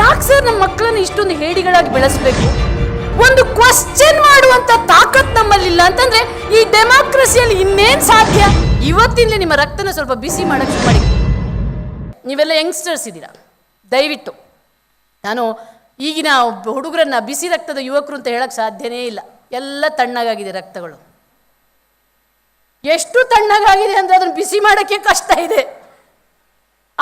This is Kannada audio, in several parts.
ಯಾಕೆ ಸರ್ ನಮ್ಮ ಮಕ್ಕಳನ್ನ ಇಷ್ಟೊಂದು ಹೇಡಿಗಳಾಗಿ ಬೆಳೆಸಬೇಕು? ಒಂದು ಕ್ವಶನ್ ಮಾಡುವಂತ ತಾಕತ್ ನಮ್ಮಲ್ಲಿಲ್ಲ ಅಂತಂದ್ರೆ ಈ ಡೆಮಾಕ್ರಸಿಯಲ್ಲಿ ಇನ್ನೇನ್ ಸಾಧ್ಯ? ಇವತ್ತಿಂದ ನಿಮ್ಮ ರಕ್ತನ ಸ್ವಲ್ಪ ಬಿಸಿ ಮಾಡಕ್ಕೆ ಮಾಡಿ. ನೀವೆಲ್ಲ ಯಂಗ್ಸ್ಟರ್ಸ್ ಇದ್ದೀರಾ ದಯವಿಟ್ಟು. ನಾನು ಈಗಿನ ಹುಡುಗರನ್ನ ಬಿಸಿ ರಕ್ತದ ಯುವಕರು ಅಂತ ಹೇಳಕ್ ಸಾಧ್ಯನೇ ಇಲ್ಲ. ಎಲ್ಲ ತಣ್ಣಗಾಗಿದೆ ರಕ್ತಗಳು. ಎಷ್ಟು ತಣ್ಣಗಾಗಿದೆ ಅಂದ್ರೆ ಅದನ್ನು ಬಿಸಿ ಮಾಡೋಕ್ಕೆ ಕಷ್ಟ ಇದೆ.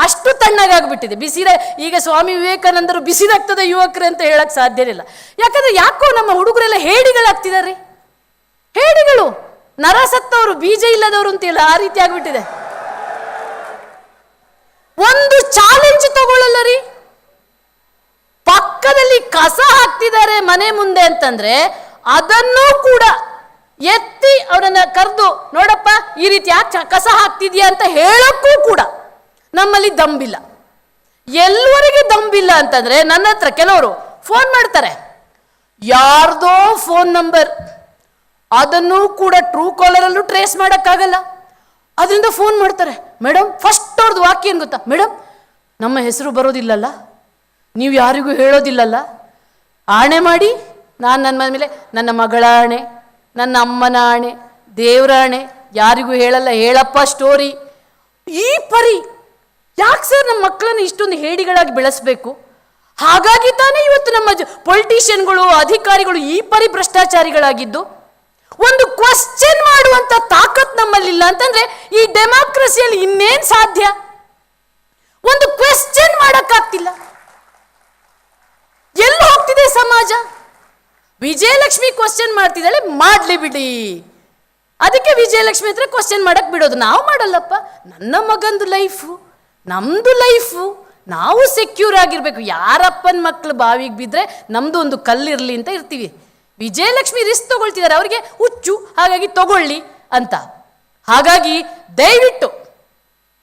ಅಷ್ಟು ತಣ್ಣಗಾಗ್ಬಿಟ್ಟಿದೆ ಬಿಸಿ ಈಗ ಸ್ವಾಮಿ ವಿವೇಕಾನಂದರು ಬಿಸಿ ರಕ್ತದ ಯುವಕರು ಅಂತ ಹೇಳಕ್ ಸಾಧ್ಯ ಇಲ್ಲ ಯಾಕಂದ್ರೆ ಯಾಕೋ ನಮ್ಮ ಹುಡುಗರೆಲ್ಲ ಹೇಡಿಗಳಾಗ್ತಿದ್ದಾರೆ ಹೇಡಿಗಳು, ನರಸತ್ತವರು, ಬೀಜ ಇಲ್ಲದವರು ಅಂತಿಲ್ಲ ಆ ರೀತಿ ಆಗ್ಬಿಟ್ಟಿದೆ. ಒಂದು ಚಾಲೆಂಜ್ ತಗೊಳ್ಳಲ್ಲ ರೀ ಪಕ್ಕದಲ್ಲಿ ಕಸ ಹಾಕ್ತಿದ್ದಾರೆ ಮನೆ ಮುಂದೆ ಅಂತಂದ್ರೆ ಅದನ್ನೂ ಕೂಡ ಎತ್ತಿ ಅವರನ್ನ ಕರೆದು, ನೋಡಪ್ಪ, ಈ ರೀತಿ ಯಾಕೆ ಕಸ ಹಾಕ್ತಿದ್ಯಾ ಅಂತ ಹೇಳಕ್ಕೂ ಕೂಡ ನಮ್ಮಲ್ಲಿ ದಂಬಿಲ್ಲ. ಎಲ್ಲವರೆಗೆ ದಂಬಿಲ್ಲ ಅಂತಂದ್ರೆ ನನ್ನ ಹತ್ರ ಕೆಲವರು ಫೋನ್ ಮಾಡ್ತಾರೆ. ಯಾರ್ದೋ ಫೋನ್ ನಂಬರ್ ಅದನ್ನು ಕೂಡ ಟ್ರೂ ಕಾಲರಲ್ಲೂ ಟ್ರೇಸ್ ಮಾಡೋಕ್ಕಾಗಲ್ಲ. ಅದರಿಂದ ಫೋನ್ ಮಾಡ್ತಾರೆ ಮೇಡಮ್ ಫಸ್ಟ್ ಅವ್ರದ್ದು ವಾಕ್ಯ ಏನು ಗೊತ್ತಾ? ಮೇಡಮ್ ನಮ್ಮ ಹೆಸರು ಬರೋದಿಲ್ಲಲ್ಲ. ನೀವು ಯಾರಿಗೂ ಹೇಳೋದಿಲ್ಲಲ್ಲ. ಆಣೆ ಮಾಡಿ, ನಾನು ನನ್ನ ಮೇಲೆ, ನನ್ನ ಮಗಳ ಆಣೆ ನನ್ನ ಅಮ್ಮನ ಆಣೆ ದೇವರ ಆಣೆ ಯಾರಿಗೂ ಹೇಳಲ್ಲ, ಹೇಳಪ್ಪ ಸ್ಟೋರಿ ಈ ಪರಿ ಯಾಕೆ ಸರ್ ನಮ್ಮ ಮಕ್ಕಳನ್ನು ಇಷ್ಟೊಂದು ಹೇಡಿಗಳಾಗಿ ಬೆಳೆಸಬೇಕು? ಹಾಗಾಗಿ ತಾನೇ ಇವತ್ತು ನಮ್ಮ ಪೊಲಿಟಿಷಿಯನ್ಗಳು ಅಧಿಕಾರಿಗಳು ಈ ಪರಿ ಭ್ರಷ್ಟಾಚಾರಿಗಳಾಗಿದ್ದು? ಒಂದು ಕ್ವಶನ್ ಮಾಡುವಂತ ತಾಕತ್ ನಮ್ಮಲ್ಲಿಲ್ಲ ಅಂತಂದ್ರೆ ಈ ಡೆಮಾಕ್ರಸಿಯಲ್ಲಿ ಇನ್ನೇನು ಸಾಧ್ಯ? ಒಂದು ಕ್ವೆಶ್ಚನ್ ಮಾಡಕ್ಕಾಗ್ತಿಲ್ಲ. ಎಲ್ಲಿ ಹೋಗ್ತಿದೆ ಸಮಾಜ? ವಿಜಯಲಕ್ಷ್ಮಿ ಕ್ವಶನ್ ಮಾಡ್ತಿದ್ದಾಳೆ, ಮಾಡ್ಲಿ ಬಿಡಿ. ಅದಕ್ಕೆ ವಿಜಯಲಕ್ಷ್ಮಿ ಹತ್ರ ಕ್ವಶನ್ ಮಾಡಕ್ ಬಿಡೋದು. ನಾವು ಮಾಡಲ್ಲಪ್ಪ. ನನ್ನ ಮಗಂದು ಲೈಫು ನಮ್ದು ಲೈಫು ನಾವು ಸೆಕ್ಯೂರ್ ಆಗಿರಬೇಕು. ಯಾರಪ್ಪನ ಮಕ್ಕಳು ಬಾವಿಗೆ ಬಿದ್ದರೆ ನಮ್ಮದು ಒಂದು ಕಲ್ಲಿರಲಿ ಅಂತ ಇರ್ತೀವಿ. ವಿಜಯಲಕ್ಷ್ಮಿ ರಿಸ್ಕ್ ತಗೊಳ್ತಿದ್ದಾರೆ ಅವರಿಗೆ ಹುಚ್ಚು, ಹಾಗಾಗಿ ತಗೊಳ್ಳಿ ಅಂತ. ಹಾಗಾಗಿ ದಯವಿಟ್ಟು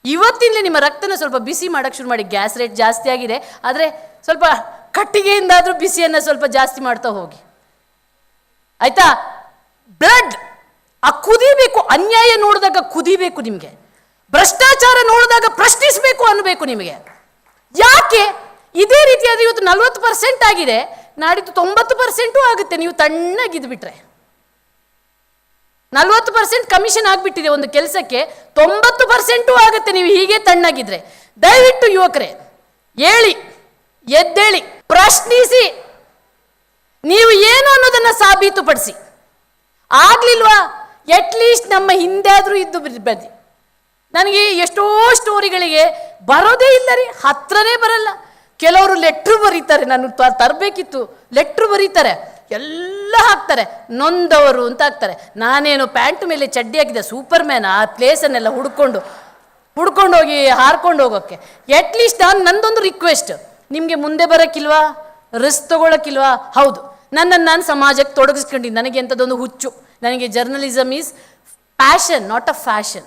ಇವತ್ತಿಂದಲೇ ನಿಮ್ಮ ರಕ್ತನ ಸ್ವಲ್ಪ ಬಿಸಿ ಮಾಡೋಕ್ಕೆ ಶುರು ಮಾಡಿ. ಗ್ಯಾಸ್ ರೇಟ್ ಜಾಸ್ತಿ ಆಗಿದೆ. ಆದರೆ ಸ್ವಲ್ಪ ಕಟ್ಟಿಗೆಯಿಂದಾದರೂ ಬಿಸಿಯನ್ನು ಸ್ವಲ್ಪ ಜಾಸ್ತಿ ಮಾಡ್ತಾ ಹೋಗಿ. ಆಯಿತಾ? ಬ್ಲಡ್, ಆ ಕುದಿಬೇಕು. ಅನ್ಯಾಯ ನೋಡಿದಾಗ ಕುದಿಬೇಕು ನಿಮಗೆ. ಭ್ರಷ್ಟಾಚಾರ ನೋಡಿದಾಗ ಪ್ರಶ್ನಿಸಬೇಕು ಅನ್ನಬೇಕು ನಿಮಗೆ. ಯಾಕೆ? ಇದೇ ರೀತಿಯಾದ ಇವತ್ತು ನಲ್ವತ್ತು ಪರ್ಸೆಂಟ್ ಆಗಿದೆ. ನಾಡಿದ್ದು ತೊಂಬತ್ತು ಪರ್ಸೆಂಟು ಆಗುತ್ತೆ. ನೀವು ತಣ್ಣಗಿದ್ಬಿಟ್ರೆ ನಲ್ವತ್ತು ಪರ್ಸೆಂಟ್ ಕಮಿಷನ್ ಆಗಿಬಿಟ್ಟಿದೆ ಒಂದು ಕೆಲಸಕ್ಕೆ. ತೊಂಬತ್ತು ಪರ್ಸೆಂಟು ಆಗುತ್ತೆ ನೀವು ಹೀಗೆ ತಣ್ಣಗಿದ್ರೆ. ದಯವಿಟ್ಟು ಯುವಕರೇ, ಹೇಳಿ, ಎದ್ದೇಳಿ, ಪ್ರಶ್ನಿಸಿ. ನೀವು ಏನು ಅನ್ನೋದನ್ನ ಸಾಬೀತುಪಡಿಸಿ. ಆಗ್ಲಿಲ್ವಾ? ಅಟ್ಲೀಸ್ಟ್ ನಮ್ಮ ಹಿಂದೆ ಆದರೂ ಇದ್ದು ಬನ್ನಿ. ನನಗೆ ಎಷ್ಟೋ ಸ್ಟೋರಿಗಳಿಗೆ ಬರೋದೇ ಇಲ್ಲ ರೀ ಹತ್ರನೇ ಬರಲ್ಲ. ಕೆಲವರು ಲೆಟ್ರ್ ಬರೀತಾರೆ, ನಾನು ತರಬೇಕಿತ್ತು. ಲೆಟ್ರ್ ಬರೀತಾರೆ, ಎಲ್ಲ ಹಾಕ್ತಾರೆ. ನೊಂದವರು ಅಂತ ಹಾಕ್ತಾರೆ. ನಾನೇನು ಪ್ಯಾಂಟ್ ಮೇಲೆ ಚಡ್ಡಿ ಹಾಕಿದೆ ಸೂಪರ್ ಮ್ಯಾನ್ ಆ ಪ್ಲೇಸನ್ನೆಲ್ಲ ಹುಡ್ಕೊಂಡು ಹುಡ್ಕೊಂಡು ಹೋಗಿ ಹಾರ್ಕೊಂಡು ಹೋಗೋಕ್ಕೆ. ಅಟ್ಲೀಸ್ಟ್ ನಾನು ನಂದೊಂದು ರಿಕ್ವೆಸ್ಟ್ ನಿಮಗೆ ಮುಂದೆ ಬರೋಕ್ಕಿಲ್ವಾ? ರಿಸ್ಕ್ ತೊಗೊಳಕ್ಕಿಲ್ವಾ? ಹೌದು. ನನ್ನನ್ನು ನಾನು ಸಮಾಜಕ್ಕೆ ತೊಡಗಿಸ್ಕೊಂಡಿದ್ದೀನಿ ನನಗೆ ಎಂಥದ್ದೊಂದು ಹುಚ್ಚು. ನನಗೆ journalism is passion not a fashion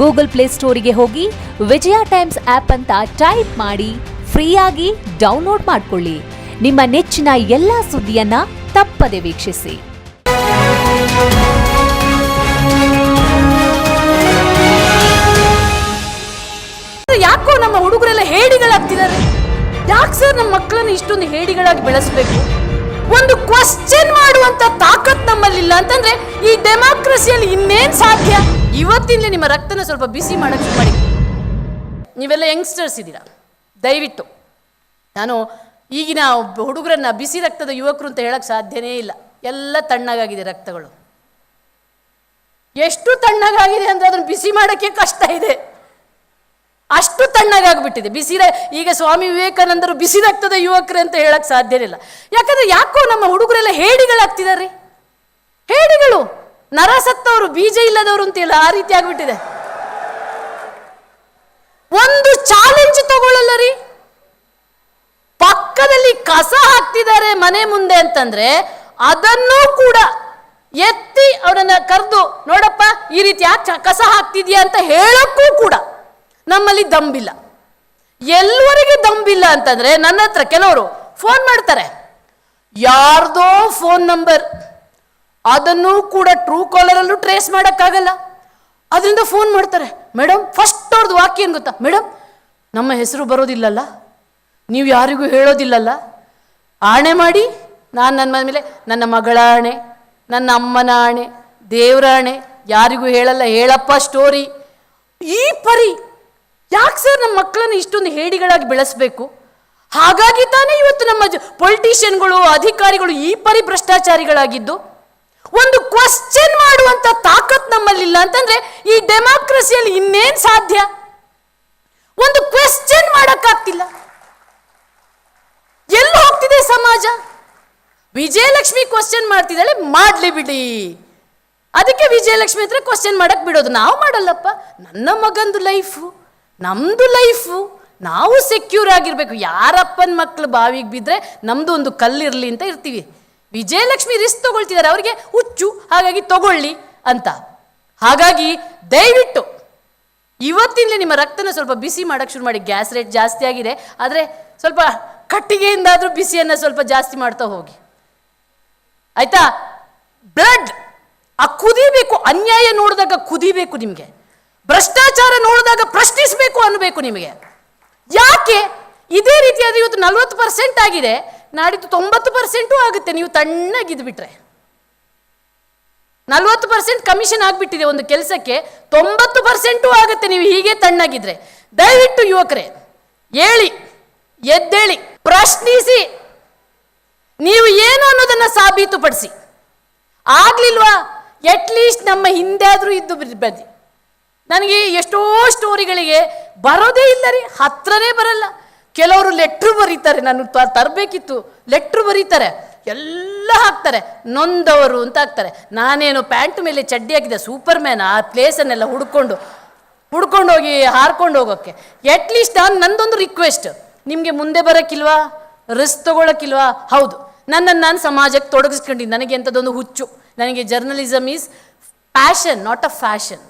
Google play ಸ್ಟೋರಿಗೆ ಹೋಗಿ ವಿಜಯ ಟೈಮ್ಸ್ ಆಪ್ ಅಂತ ಟೈಪ್ ಮಾಡಿ ಫ್ರೀಯಾಗಿ ಡೌನ್ಲೋಡ್ ಮಾಡಿಕೊಳ್ಳಿ. ನಿಮ್ಮ ನೆಚ್ಚಿನ ಎಲ್ಲಾ ಸುದ್ದಿಯನ್ನ ತಪ್ಪದೆ ವೀಕ್ಷಿಸಿ. ಯಾಕೋ ನಮ್ಮ ಹುಡುಗರೆಲ್ಲ ಹೇಡಿಗಳಾಗ್ತಿದ್ದಾರೆ? ಯಾಕೆ ಸರ್ ನಮ್ಮ ಮಕ್ಕಳನ್ನ ಇಷ್ಟೊಂದು ಹೇಡಿಗಳಾಗಿ ಬೆಳೆಸಬೇಕು? ಒಂದು ಕ್ವಶನ್ ಮಾಡುವಂತ ತಾಕತ್ ನಮ್ಮಲ್ಲಿಲ್ಲ ಅಂತಂದ್ರೆ ಈ ಡೆಮಾಕ್ರಸಿಯಲ್ಲಿ ಇನ್ನೇನ್ ಸಾಧ್ಯ? ಇವತ್ತಿಂದಲೇ ನಿಮ್ಮ ರಕ್ತನ ಸ್ವಲ್ಪ ಬಿಸಿ ಮಾಡಕ್ಕೆ ಮಾಡಿ. ನೀವೆಲ್ಲ ಯಂಗ್ಸ್ಟರ್ಸ್ ಇದ್ದೀರಾ ದಯವಿಟ್ಟು. ನಾನು ಈಗಿನ ಹುಡುಗರನ್ನ ಬಿಸಿ ರಕ್ತದ ಯುವಕರು ಅಂತ ಹೇಳಕ್ ಸಾಧ್ಯನೇ ಇಲ್ಲ. ಎಲ್ಲ ತಣ್ಣಗಾಗಿದೆ ರಕ್ತಗಳು. ಎಷ್ಟು ತಣ್ಣಗಾಗಿದೆ ಅಂದ್ರೆ ಅದನ್ನು ಬಿಸಿ ಮಾಡೋಕ್ಕೆ ಕಷ್ಟ ಇದೆ. ಅಷ್ಟು ತಣ್ಣಗಾಗ್ಬಿಟ್ಟಿದೆ. ಬಿಸಿ ಈಗ ಸ್ವಾಮಿ ವಿವೇಕಾನಂದರು ಬಿಸಿ ರಕ್ತದ ಯುವಕರು ಅಂತ ಹೇಳಕ್ ಸಾಧ್ಯನೇ ಇಲ್ಲ. ಯಾಕಂದ್ರೆ ಯಾಕೋ ನಮ್ಮ ಹುಡುಗರೆಲ್ಲ ಹೇಡಿಗಳಾಗ್ತಿದ್ದಾರೆ ಹೇಡಿಗಳು. ನರ ಸತ್ತವರು ಬೀಜ ಇಲ್ಲದವರು ಅಂತಿಲ್ಲ ಆ ರೀತಿ ಆಗ್ಬಿಟ್ಟಿದೆ. ಒಂದು ಚಾಲೆಂಜ್ ತಗೊಳ್ಳಲ್ಲ ರೀ. ಪಕ್ಕದಲ್ಲಿ ಕಸ ಹಾಕ್ತಿದ್ದಾರೆ ಮನೆ ಮುಂದೆ ಅಂತಂದ್ರೆ ಅದನ್ನೂ ಕೂಡ ಎತ್ತಿ ಅವರನ್ನ ಕರೆದು, ನೋಡಪ್ಪ, ಈ ರೀತಿ ಯಾಕೆ ಕಸ ಹಾಕ್ತಿದ್ಯಾ ಅಂತ ಹೇಳಕ್ಕೂ ಕೂಡ ನಮ್ಮಲ್ಲಿ ದಂಬಿಲ್ಲ. ಎಲ್ಲವರಿಗೆ ದಂಬಿಲ್ಲ ಅಂತಂದ್ರೆ ನನ್ನ ಹತ್ರ ಕೆಲವರು ಫೋನ್ ಮಾಡ್ತಾರೆ. ಯಾರ್ದೋ ಫೋನ್ ನಂಬರ್. ಅದನ್ನು ಕೂಡ ಟ್ರೂ ಕಾಲರಲ್ಲೂ ಟ್ರೇಸ್ ಮಾಡೋಕ್ಕಾಗಲ್ಲ. ಅದರಿಂದ ಫೋನ್ ಮಾಡ್ತಾರೆ ಮೇಡಮ್ ಫಸ್ಟ್ ಅವ್ರದ್ದು ವಾಕ್ಯ ಏನು ಗೊತ್ತಾ? ಮೇಡಮ್ ನಮ್ಮ ಹೆಸರು ಬರೋದಿಲ್ಲಲ್ಲ. ನೀವು ಯಾರಿಗೂ ಹೇಳೋದಿಲ್ಲಲ್ಲ. ಆಣೆ ಮಾಡಿ, ನಾನು ನನ್ನ ಮೇಲೆ, ನನ್ನ ಮಗಳ ಆಣೆ ನನ್ನ ಅಮ್ಮನ ಆಣೆ ದೇವರ ಆಣೆ ಯಾರಿಗೂ ಹೇಳಲ್ಲ, ಹೇಳಪ್ಪ ಸ್ಟೋರಿ ಈ ಪರಿ, ಯಾಕೆ ಸರ್ ನಮ್ಮ ಮಕ್ಕಳನ್ನು ಇಷ್ಟೊಂದು ಹೇಡಿಗಳಾಗಿ ಬೆಳೆಸಬೇಕು? ಹಾಗಾಗಿ ತಾನೇ ಇವತ್ತು ನಮ್ಮ ಪೊಲಿಟಿಷಿಯನ್ಗಳು ಅಧಿಕಾರಿಗಳು ಈ ಪರಿ ಭ್ರಷ್ಟಾಚಾರಿಗಳಾಗಿದ್ದು ಒಂದು ಕ್ವಶನ್ ಮಾಡುವಂತ ತಾಕತ್ ನಮ್ಮಲ್ಲಿಲ್ಲ. ಅಂತಂದ್ರೆ ಈ ಡೆಮಾಕ್ರಸಿಯಲ್ಲಿ ಇನ್ನೇನ್ ಸಾಧ್ಯ? ಒಂದು ಕ್ವೆಶ್ಚನ್ ಮಾಡಕ್ಕಾಗ್ತಿಲ್ಲ. ಎಲ್ಲಿ ಹೋಗ್ತಿದೆ ಸಮಾಜ? ವಿಜಯಲಕ್ಷ್ಮಿ ಕ್ವಶನ್ ಮಾಡ್ತಿದ್ದಾಳೆ, ಮಾಡ್ಲಿ ಬಿಡಿ. ಅದಕ್ಕೆ ವಿಜಯಲಕ್ಷ್ಮಿ ಹತ್ರ ಕ್ವಶನ್ ಮಾಡಕ್ ಬಿಡೋದು. ನಾವು ಮಾಡಲ್ಲಪ್ಪ. ನನ್ನ ಮಗಂದು ಲೈಫು ನಮ್ದು ಲೈಫು ನಾವು ಸೆಕ್ಯೂರ್ ಆಗಿರ್ಬೇಕು. ಯಾರಪ್ಪನ ಮಕ್ಳು ಬಾವಿಗೆ ಬಿದ್ದರೆ ನಮ್ದು ಒಂದು ಕಲ್ಲಿರಲಿ ಅಂತ ಇರ್ತೀವಿ. ವಿಜಯಲಕ್ಷ್ಮಿ ರಿಸ್ಕ್ ತಗೊಳ್ತಿದ್ದಾರೆ. ಅವರಿಗೆ ಹುಚ್ಚು, ಹಾಗಾಗಿ ತಗೊಳ್ಳಿ ಅಂತ. ಹಾಗಾಗಿ ದಯವಿಟ್ಟು ಇವತ್ತಿನಲ್ಲಿ ನಿಮ್ಮ ರಕ್ತನ ಸ್ವಲ್ಪ ಬಿಸಿ ಮಾಡೋಕ್ಕೆ ಶುರು ಮಾಡಿ. ಗ್ಯಾಸ್ ರೇಟ್ ಜಾಸ್ತಿ ಆಗಿದೆ. ಆದರೆ ಸ್ವಲ್ಪ ಕಟ್ಟಿಗೆಯಿಂದಾದರೂ ಬಿಸಿಯನ್ನು ಸ್ವಲ್ಪ ಜಾಸ್ತಿ ಮಾಡ್ತಾ ಹೋಗಿ. ಆಯ್ತಾ? ಬ್ಲಡ್, ಆ ಕುದಿಬೇಕು, ಅನ್ಯಾಯ ನೋಡಿದಾಗ ಕುದಿಬೇಕು ನಿಮಗೆ. ಭ್ರಷ್ಟಾಚಾರ ನೋಡಿದಾಗ ಪ್ರಶ್ನಿಸಬೇಕು ಅನ್ನಬೇಕು ನಿಮಗೆ. ಯಾಕೆ? ಇದೇ ರೀತಿಯಾದ ಇವತ್ತು ನಲ್ವತ್ತು ಪರ್ಸೆಂಟ್ ಆಗಿದೆ. ನಾಡಿದ್ದು ತೊಂಬತ್ತು ಪರ್ಸೆಂಟು ಆಗುತ್ತೆ. ನೀವು ತಣ್ಣಗಿದ್ಬಿಟ್ರೆ ನಲ್ವತ್ತು ಪರ್ಸೆಂಟ್ ಕಮಿಷನ್ ಆಗಿಬಿಟ್ಟಿದೆ ಒಂದು ಕೆಲಸಕ್ಕೆ. ತೊಂಬತ್ತು ಪರ್ಸೆಂಟು ಆಗುತ್ತೆ ನೀವು ಹೀಗೆ ತಣ್ಣಗಿದ್ರೆ. ದಯವಿಟ್ಟು ಯುವಕರೇ ಹೇಳಿ ಎದ್ದೇಳಿ, ಪ್ರಶ್ನಿಸಿ. ನೀವು ಏನು ಅನ್ನೋದನ್ನ ಸಾಬೀತುಪಡಿಸಿ. ಆಗ್ಲಿಲ್ವಾ? ಅಟ್ಲೀಸ್ಟ್ ನಮ್ಮ ಹಿಂದೆ ಆದರೂ ಇದ್ದು ಬದಿ ನನಗೆ ಎಷ್ಟೋ ಸ್ಟೋರಿಗಳಿಗೆ ಬರೋದೇ ಇಲ್ಲ ರೀ, ಹತ್ರನೇ ಬರಲ್ಲ. ಕೆಲವರು ಲೆಟ್ರು ಬರೀತಾರೆ, ನಾನು ತರಬೇಕಿತ್ತು. ಲೆಟ್ರು ಬರೀತಾರೆ. ಎಲ್ಲ ಹಾಕ್ತಾರೆ. ನೊಂದವರು ಅಂತ ಹಾಕ್ತಾರೆ. ನಾನೇನು ಪ್ಯಾಂಟ್ ಮೇಲೆ ಚಡ್ಡಿ ಹಾಕಿದೆ ಸೂಪರ್ ಮ್ಯಾನ್ ಆ ಪ್ಲೇಸನ್ನೆಲ್ಲ ಹುಡ್ಕೊಂಡು ಹುಡ್ಕೊಂಡು ಹೋಗಿ ಹಾರ್ಕೊಂಡು ಹೋಗೋಕ್ಕೆ. ಅಟ್ಲೀಸ್ಟ್ ನಾನು ನಂದೊಂದು ರಿಕ್ವೆಸ್ಟ್ ನಿಮಗೆ ಮುಂದೆ ಬರೋಕ್ಕಿಲ್ವಾ? ರಿಸ್ಕ್ ತೊಗೊಳಕ್ಕಿಲ್ವಾ? ಹೌದು. ನನ್ನನ್ನು ನಾನು ಸಮಾಜಕ್ಕೆ ತೊಡಗಿಸ್ಕೊಂಡಿದ್ದೀನಿ. ನನಗೆ ಎಂಥದ್ದೊಂದು ಹುಚ್ಚು. ನನಗೆ journalism is passion not a fashion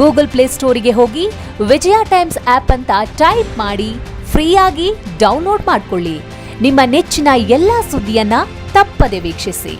Google play ಸ್ಟೋರಿಗೆ ಹೋಗಿ ವಿಜಯ ಟೈಮ್ಸ್ ಆಪ್ ಅಂತ ಟೈಪ್ ಮಾಡಿ ಫ್ರೀಯಾಗಿ ಡೌನ್ಲೋಡ್ ಮಾಡಿಕೊಳ್ಳಿ. ನಿಮ್ಮ ನೆಚ್ಚಿನ ಎಲ್ಲಾ ಸುದ್ದಿಯನ್ನ ತಪ್ಪದೆ ವೀಕ್ಷಿಸಿ.